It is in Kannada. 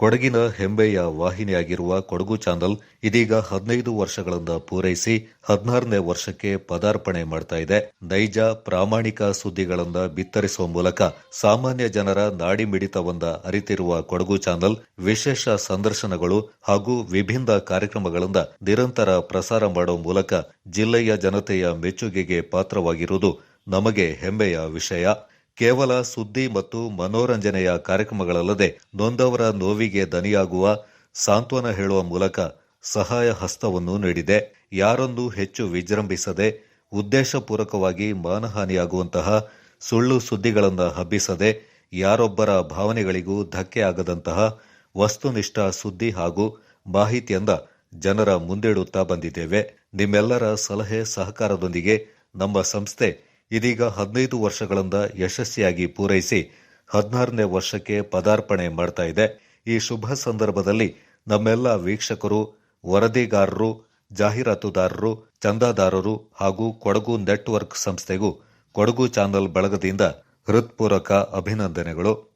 ಕೊಡಗಿನ ಹೆಮ್ಮೆಯ ವಾಹಿನಿಯಾಗಿರುವ ಕೊಡಗು ಚಾನಲ್ ಇದೀಗ ಹದಿನೈದು ವರ್ಷಗಳಿಂದ ಪೂರೈಸಿ ಹದಿನಾರನೇ ವರ್ಷಕ್ಕೆ ಪದಾರ್ಪಣೆ ಮಾಡ್ತಾ ಇದೆ. ನೈಜ, ಪ್ರಾಮಾಣಿಕ ಸುದ್ದಿಗಳನ್ನ ಬಿತ್ತರಿಸುವ ಮೂಲಕ ಸಾಮಾನ್ಯ ಜನರ ನಾಡಿ ಮಿಡಿತವನ್ನ ಅರಿತಿರುವ ಕೊಡಗು ಚಾನಲ್ ವಿಶೇಷ ಸಂದರ್ಶನಗಳು ಹಾಗೂ ವಿಭಿನ್ನ ಕಾರ್ಯಕ್ರಮಗಳಿಂದ ನಿರಂತರ ಪ್ರಸಾರ ಮಾಡುವ ಮೂಲಕ ಜಿಲ್ಲೆಯ ಜನತೆಯ ಮೆಚ್ಚುಗೆಗೆ ಪಾತ್ರವಾಗಿರುವುದು ನಮಗೆ ಹೆಮ್ಮೆಯ ವಿಷಯ. ಕೇವಲ ಸುದ್ದಿ ಮತ್ತು ಮನೋರಂಜನೆಯ ಕಾರ್ಯಕ್ರಮಗಳಲ್ಲದೆ ನೊಂದವರ ನೋವಿಗೆ ದನಿಯಾಗುವ ಸಾಂತ್ವನ ಹೇಳುವ ಮೂಲಕ ಸಹಾಯ ಹಸ್ತವನ್ನು ನೀಡಿದೆ. ಯಾರೊಂದು ಹೆಚ್ಚು ವಿಜೃಂಭಿಸದೆ, ಉದ್ದೇಶಪೂರ್ವಕವಾಗಿ ಮಾನಹಾನಿಯಾಗುವಂತಹ ಸುಳ್ಳು ಸುದ್ದಿಗಳನ್ನು ಹಬ್ಬಿಸದೆ, ಯಾರೊಬ್ಬರ ಭಾವನೆಗಳಿಗೂ ಧಕ್ಕೆ ಆಗದಂತಹ ವಸ್ತುನಿಷ್ಠ ಸುದ್ದಿ ಹಾಗೂ ಮಾಹಿತಿಯಿಂದ ಜನರ ಮುಂದಿಡುತ್ತಾ ಬಂದಿದ್ದೇವೆ. ನಿಮ್ಮೆಲ್ಲರ ಸಲಹೆ ಸಹಕಾರದೊಂದಿಗೆ ನಮ್ಮ ಸಂಸ್ಥೆ ಇದೀಗ ಹದಿನೈದು ವರ್ಷಗಳಿಂದ ಯಶಸ್ವಿಯಾಗಿ ಪೂರೈಸಿ ಹದಿನಾರನೇ ವರ್ಷಕ್ಕೆ ಪದಾರ್ಪಣೆ ಮಾಡ್ತಾ ಇದೆ. ಈ ಶುಭ ಸಂದರ್ಭದಲ್ಲಿ ನಮ್ಮೆಲ್ಲ ವೀಕ್ಷಕರು, ವರದಿಗಾರರು, ಜಾಹೀರಾತುದಾರರು, ಚಂದಾದಾರರು ಹಾಗೂ ಕೊಡಗು ನೆಟ್ವರ್ಕ್ ಸಂಸ್ಥೆಗೂ ಕೊಡಗು ಚಾನಲ್ ಬಳಗದಿಂದ ಹೃತ್ಪೂರ್ವಕ ಅಭಿನಂದನೆಗಳು.